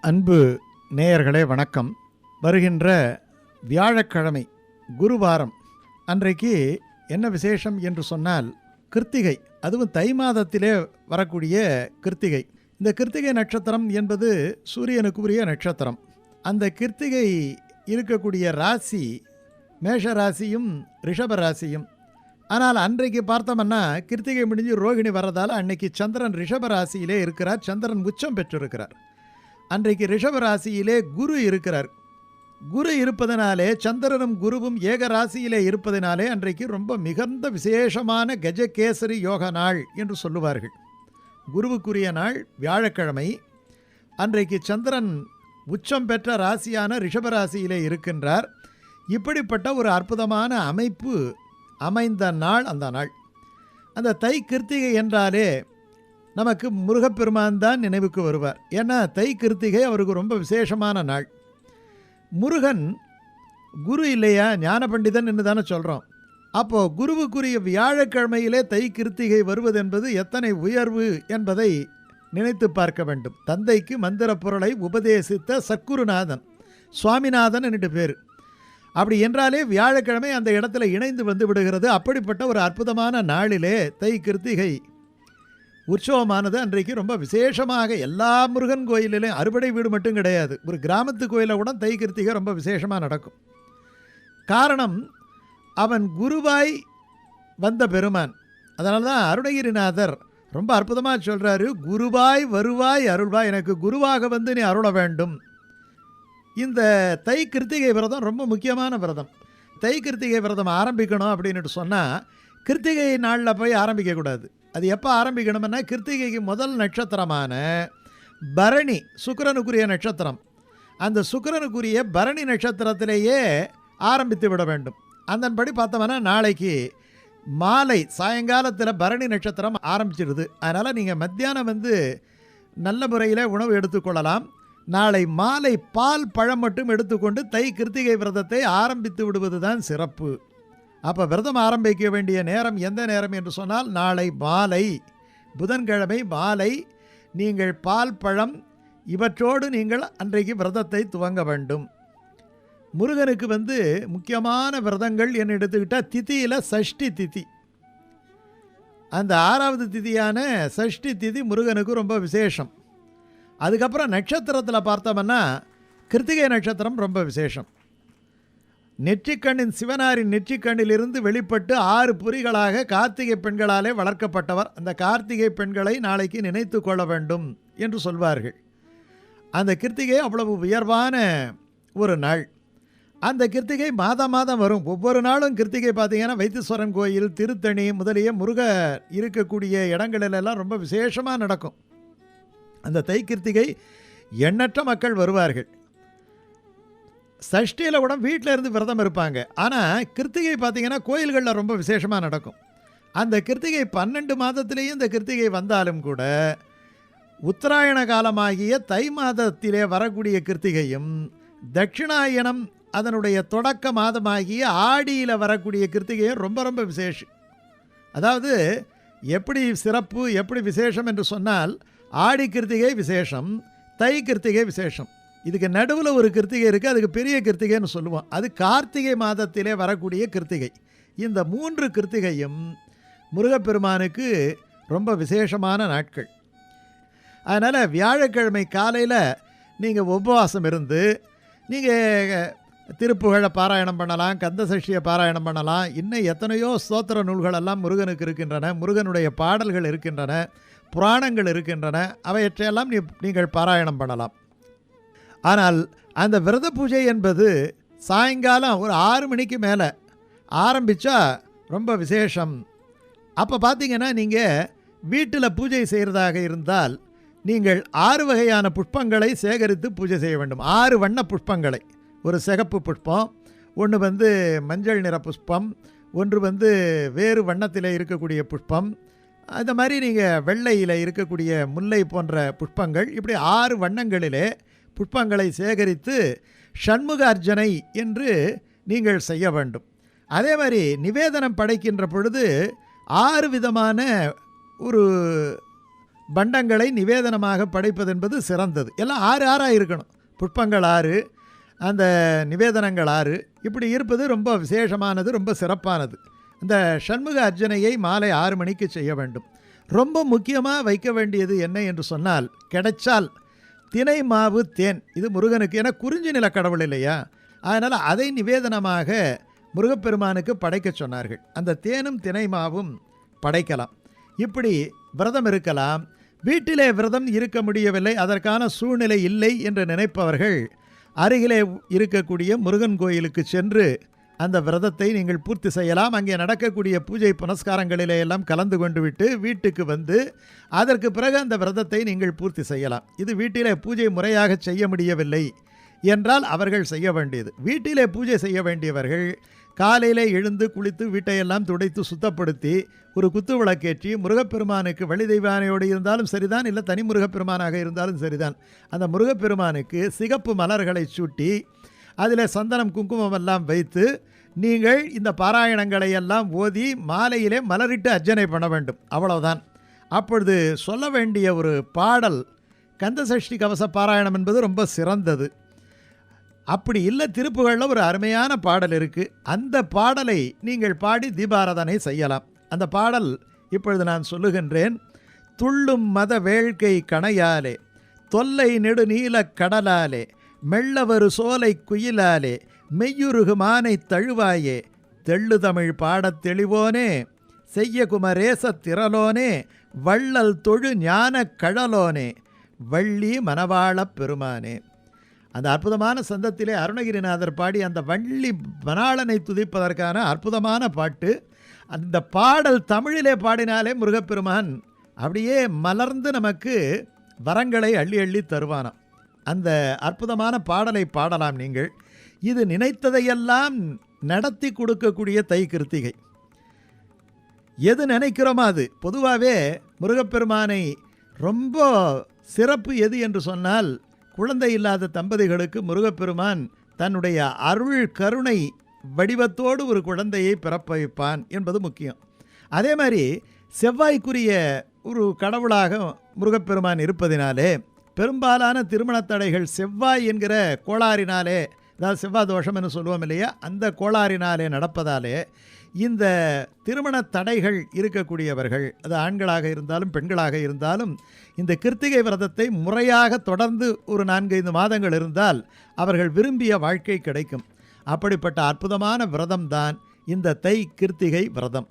அன்பு நேயர்களே வணக்கம். வருகின்ற வியாழக்கிழமை குருவாரம். அன்றைக்கு என்ன விசேஷம் என்று சொன்னால் கிருத்திகை. அதுவும் தை மாதத்திலே வரக்கூடிய கிருத்திகை. இந்த கிருத்திகை நட்சத்திரம் என்பது சூரியனுக்குரிய நட்சத்திரம். அந்த கிருத்திகை இருக்கக்கூடிய ராசி மேஷ ராசியும் ரிஷப ராசியும். ஆனால் அன்றைக்கு பார்த்தோம்னா கிருத்திகை முடிஞ்சு ரோகிணி வர்றதால் அன்னைக்கு சந்திரன் ரிஷப ராசியிலே இருக்கிறார். சந்திரன் உச்சம் பெற்றிருக்கிறார். அன்றைக்கு ரிஷப ராசியிலே குரு இருக்கிறார். குரு இருப்பதனாலே சந்திரனும் குருவும் ஏக ராசியிலே இருப்பதனாலே அன்றைக்கு ரொம்ப மிகுந்த விசேஷமான கஜகேசரி யோக நாள் என்று சொல்லுவார்கள். குருவுக்குரிய நாள் வியாழக்கிழமை. அன்றைக்கு சந்திரன் உச்சம் பெற்ற ராசியான ரிஷபராசியிலே இருக்கின்றார். இப்படிப்பட்ட ஒரு அற்புதமான அமைப்பு அமைந்த நாள் அந்த நாள். அந்த தை கிருத்திகை என்றாலே நமக்கு முருகப்பெருமான் தான் நினைவுக்கு வருவார். ஏன்னா தை கிருத்திகை அவருக்கு ரொம்ப விசேஷமான நாள். முருகன் குரு இல்லையா? ஞான பண்டிதன் என்று தானே சொல்கிறோம் அப்போது குருவுக்குரிய வியாழக்கிழமையிலே தை கிருத்திகை வருவது என்பது எத்தனை உயர்வு என்பதை நினைத்து பார்க்க வேண்டும். தந்தைக்கு மந்திர பொருளை உபதேசித்த சக்குருநாதன் சுவாமிநாதன் என்று பேர். அப்படி என்றாலே வியாழக்கிழமை அந்த இடத்துல இணைந்து வந்து விடுகிறது. அப்படிப்பட்ட ஒரு அற்புதமான நாளிலே தை கிருத்திகை உற்சவமானது அன்றைக்கு ரொம்ப விசேஷமாக எல்லா முருகன் கோயிலிலும் அறுபடை வீடு மட்டும் கிடையாது. ஒரு கிராமத்து கோயிலில் கூட தை கிருத்திகை ரொம்ப விசேஷமாக நடக்கும். காரணம் அவன் குருவாய் வந்த பெருமான். அதனால தான் அருணகிரிநாதர் ரொம்ப அற்புதமாக சொல்கிறாரு குருவாய் வருவாய் அருள்வாய் எனக்கு குருவாக வந்து நீ அருள வேண்டும். இந்த தை கிருத்திகை விரதம் ரொம்ப முக்கியமான விரதம். தை கிருத்திகை விரதம் ஆரம்பிக்கணும் அப்படின்னுட்டு சொன்னால் கிருத்திகை நாளில் போய் ஆரம்பிக்கக்கூடாது அது எப்போ ஆரம்பிக்கணும்னா கிருத்திகைக்கு முதல் நட்சத்திரமான பரணி சுக்கிரனுக்குரிய நட்சத்திரம். அந்த சுக்கிரனுக்குரிய பரணி நட்சத்திரத்திலேயே ஆரம்பித்து விட வேண்டும். அதன்படி பார்த்தோம்னா நாளைக்கு மாலை சாயங்காலத்தில் பரணி நட்சத்திரம் ஆரம்பிச்சிடுது. அதனால் நீங்கள் மத்தியானம் வந்து நல்ல முறையில் உணவு எடுத்துக்கொள்ளலாம். நாளை மாலை பால் பழம் மட்டும் எடுத்துக்கொண்டு தை கிருத்திகை விரதத்தை ஆரம்பித்து விடுவது தான் சிறப்பு. அப்போ விரதம் ஆரம்பிக்க வேண்டிய நேரம் எந்த நேரம் என்று சொன்னால் நாளை மாலை. புதன்கிழமை மாலை. நீங்கள் பால் பழம் இவற்றோடு நீங்கள் அன்றைக்கு விரதத்தை துவங்க வேண்டும். முருகனுக்கு வந்து முக்கியமான விரதங்கள் என்ன எடுத்துக்கிட்டால் திதியில் சஷ்டி திதி. அந்த ஆறாவது திதியான சஷ்டி திதி முருகனுக்கு ரொம்ப விசேஷம். அதுக்கப்புறம் நட்சத்திரத்தில் பார்த்தோம்னா கிருத்திகை நட்சத்திரம் ரொம்ப விசேஷம். நெற்றிக்கண்ணின் சிவனாரின் நெற்றிக்கண்ணிலிருந்து வெளிப்பட்டு ஆறு புரிகளாக கார்த்திகை பெண்களாலே வளர்க்கப்பட்டவர். அந்த கார்த்திகை பெண்களை நாளைக்கு நினைத்து கொள்ள வேண்டும் என்று சொல்வார்கள். அந்த கிருத்திகை அவ்வளவு உயர்வான ஒரு நாள். அந்த கிருத்திகை மாதம் மாதம் வரும். ஒவ்வொரு நாளும் கிருத்திகை பார்த்தீங்கன்னா வைத்தீஸ்வரன் கோயில் திருத்தணி முதலிய முருக இருக்கக்கூடிய இடங்களிலெல்லாம் ரொம்ப விசேஷமாக நடக்கும். அந்த தை கிருத்திகை எண்ணற்ற மக்கள் வருவார்கள். சஷ்டியில் கூட வீட்டில் இருந்து விரதம் இருப்பாங்க. ஆனால் கிருத்திகை பார்த்தீங்கன்னா கோயில்களில் ரொம்ப விசேஷமாக நடக்கும். அந்த கிருத்திகை பன்னெண்டு மாதத்திலேயும் இந்த கிருத்திகை வந்தாலும் கூட உத்தராயண காலமாகிய தை மாதத்திலே வரக்கூடிய கிருத்திகையும் தட்சிணாயனம் அதனுடைய தொடக்க மாதமாகிய ஆடியில் வரக்கூடிய கிருத்திகையும் ரொம்ப ரொம்ப விசேஷம். அதாவது எப்படி சிறப்பு எப்படி விசேஷம் என்று சொன்னால் ஆடி கிருத்திகை விசேஷம் தை கிருத்திகை விசேஷம். இதுக்கு நடுவில் ஒரு கிருத்திகை இருக்குது அதுக்கு பெரிய கிருத்திகைன்னு சொல்லுவோம். அது கார்த்திகை மாதத்திலே வரக்கூடிய கிருத்திகை. இந்த மூன்று கிருத்திகையும் முருகப்பெருமானுக்கு ரொம்ப விசேஷமான நாட்கள். அதனால் வியாழக்கிழமை காலையில் நீங்கள் உபவாசம் இருந்து நீங்கள் திருப்புகழை பாராயணம் பண்ணலாம் கந்தசஷ்டியை பாராயணம் பண்ணலாம் இன்னும் எத்தனையோ ஸ்தோத்திர நூல்களெல்லாம் முருகனுக்கு இருக்கின்றன முருகனுடைய பாடல்கள் இருக்கின்றன புராணங்கள் இருக்கின்றன அவையற்றையெல்லாம் நீ நீங்கள் பாராயணம் பண்ணலாம். ஆனால் அந்த விரத பூஜை என்பது சாயங்காலம் ஒரு ஆறு மணிக்கு மேலே ஆரம்பித்தா ரொம்ப விசேஷம். அப்போ பார்த்தீங்கன்னா நீங்கள் வீட்டில் பூஜை செய்கிறதாக இருந்தால் நீங்கள் ஆறு வகையான புஷ்பங்களை சேகரித்து பூஜை செய்ய வேண்டும். ஆறு வண்ண புஷ்பங்களை. ஒரு சிகப்பு புஷ்பம் ஒன்று வந்து மஞ்சள் நிற புஷ்பம் ஒன்று வந்து வேறு வண்ணத்தில் இருக்கக்கூடிய புஷ்பம். அந்த மாதிரி நீங்கள் வெள்ளையில் இருக்கக்கூடிய முல்லை போன்ற புஷ்பங்கள் இப்படி ஆறு வண்ணங்களிலே புஷ்பங்களை சேகரித்து ஷண்முக அர்ஜனை என்று நீங்கள் செய்ய வேண்டும். அதே மாதிரி நிவேதனம் படைக்கின்ற பொழுது ஆறு விதமான ஒரு பண்டங்களை நிவேதனமாக படைப்பது என்பது சிறந்தது. எல்லாம் ஆறு ஆறாக இருக்கணும். புட்பங்கள் ஆறு அந்த நிவேதனங்கள் ஆறு. இப்படி இருப்பது ரொம்ப விசேஷமானது ரொம்ப சிறப்பானது. இந்த சண்முக அர்ஜனையை மாலை ஆறு மணிக்கு செய்ய வேண்டும். ரொம்ப முக்கியமாக வைக்க வேண்டியது என்ன என்று சொன்னால் கிடைச்சால் தினை மாவு தேன். இது முருகனுக்கு என குறிஞ்சி நில கடவுள் இல்லையா? அதனால் அதை நிவேதனமாக முருகப்பெருமானுக்கு படைக்க சொன்னார்கள். அந்த தேனும் தினை மாவும் படைக்கலாம். இப்படி விரதம் இருக்கலாம். வீட்டிலே விரதம் இருக்க முடியவில்லை. அதற்கான சூழ்நிலை இல்லை என்று நினைப்பவர்கள் அருகிலே இருக்கக்கூடிய முருகன் கோயிலுக்கு சென்று அந்த விரதத்தை நீங்கள் பூர்த்தி செய்யலாம். அங்கே நடக்கக்கூடிய பூஜை புனஸ்காரங்களிலே எல்லாம் கலந்து கொண்டு விட்டு வீட்டுக்கு வந்து அதற்கு பிறகு அந்த விரதத்தை நீங்கள் பூர்த்தி செய்யலாம். இது வீட்டிலே பூஜை முறையாக செய்ய முடியவில்லை என்றால் அவர்கள் செய்ய வேண்டியது. வீட்டிலே பூஜை செய்ய வேண்டியவர்கள் காலையிலே எழுந்து குளித்து வீட்டையெல்லாம் துடைத்து சுத்தப்படுத்தி ஒரு குத்து விளக்கேற்றி முருகப்பெருமானுக்கு வழிதெய்வானையோடு இருந்தாலும் சரிதான் இல்லை தனி முருகப்பெருமானாக இருந்தாலும் சரிதான். அந்த முருகப்பெருமானுக்கு சிகப்பு மலர்களை சூட்டி அதில் சந்தனம் குங்குமம் எல்லாம் வைத்து நீங்கள் இந்த பாராயணங்களை எல்லாம் ஓதி மாலையிலே மலரிட்டு அர்ச்சனை பண்ண வேண்டும். அவ்வளவுதான். அப்பொழுது சொல்ல வேண்டிய ஒரு பாடல் கந்தசஷ்டி கவச பாராயணம் என்பது ரொம்ப சிறந்தது. அப்படி இல்லை திருப்புகளில் ஒரு அருமையான பாடல் இருக்குது அந்த பாடலை நீங்கள் பாடி தீபாராதனை செய்யலாம். அந்த பாடல் இப்பொழுது நான் சொல்லுகின்றேன் துள்ளும் மத வேள்கை கணையாலே தொல்லை நெடுநீலக் கடலாலே மெல்லவரு சோலை குயிலாலே மெய்யுருகு மானை தழுவாயே தெள்ளுதமிழ் பாடத் தெளிவோனே செய்ய திரலோனே வள்ளல் தொழு ஞானக் கழலோனே வள்ளி மணவாளப் பெருமானே. அந்த அற்புதமான சந்தத்திலே அருணகிரிநாதர் பாடி அந்த வள்ளி மணாளனை துதிப்பதற்கான அற்புதமான பாட்டு அந்த பாடல் தமிழிலே பாடினாலே முருகப்பெருமான் அப்படியே மலர்ந்து நமக்கு வரங்களை அள்ளி அள்ளி தருவானாம். அந்த அற்புதமான பாடலை பாடலாம் நீங்கள். இது நினைத்ததையெல்லாம் நடத்தி கொடுக்கக்கூடிய தை கிருத்திகை எது நினைக்கிறோமோ அது. பொதுவாகவே முருகப்பெருமானை ரொம்ப சிறப்பு எது என்று சொன்னால் குழந்தை இல்லாத தம்பதிகளுக்கு முருகப்பெருமான் தன்னுடைய அருள் கருணை வடிவத்தோடு ஒரு குழந்தையை பிறப்ப வைப்பான் என்பது முக்கியம். அதே மாதிரி செவ்வாய்க்குரிய ஒரு கடவுளாக முருகப்பெருமான் இருப்பதினாலே பெரும்பாலான திருமண தடைகள் செவ்வாய் என்கிற கோளாறினாலே அதாவது செவ்வாய் தோஷம் என்று சொல்லுவோம் இல்லையா அந்த கோளாறினாலே நடப்பதாலே இந்த திருமண தடைகள் இருக்கக்கூடியவர்கள் அது ஆண்களாக இருந்தாலும் பெண்களாக இருந்தாலும் இந்த கிருத்திகை விரதத்தை முறையாக தொடர்ந்து ஒரு நான்கைந்து மாதங்கள் இருந்தால் அவர்கள் விரும்பிய வாழ்க்கை கிடைக்கும். அப்படிப்பட்ட அற்புதமான விரதம்தான் இந்த தை கிருத்திகை விரதம்.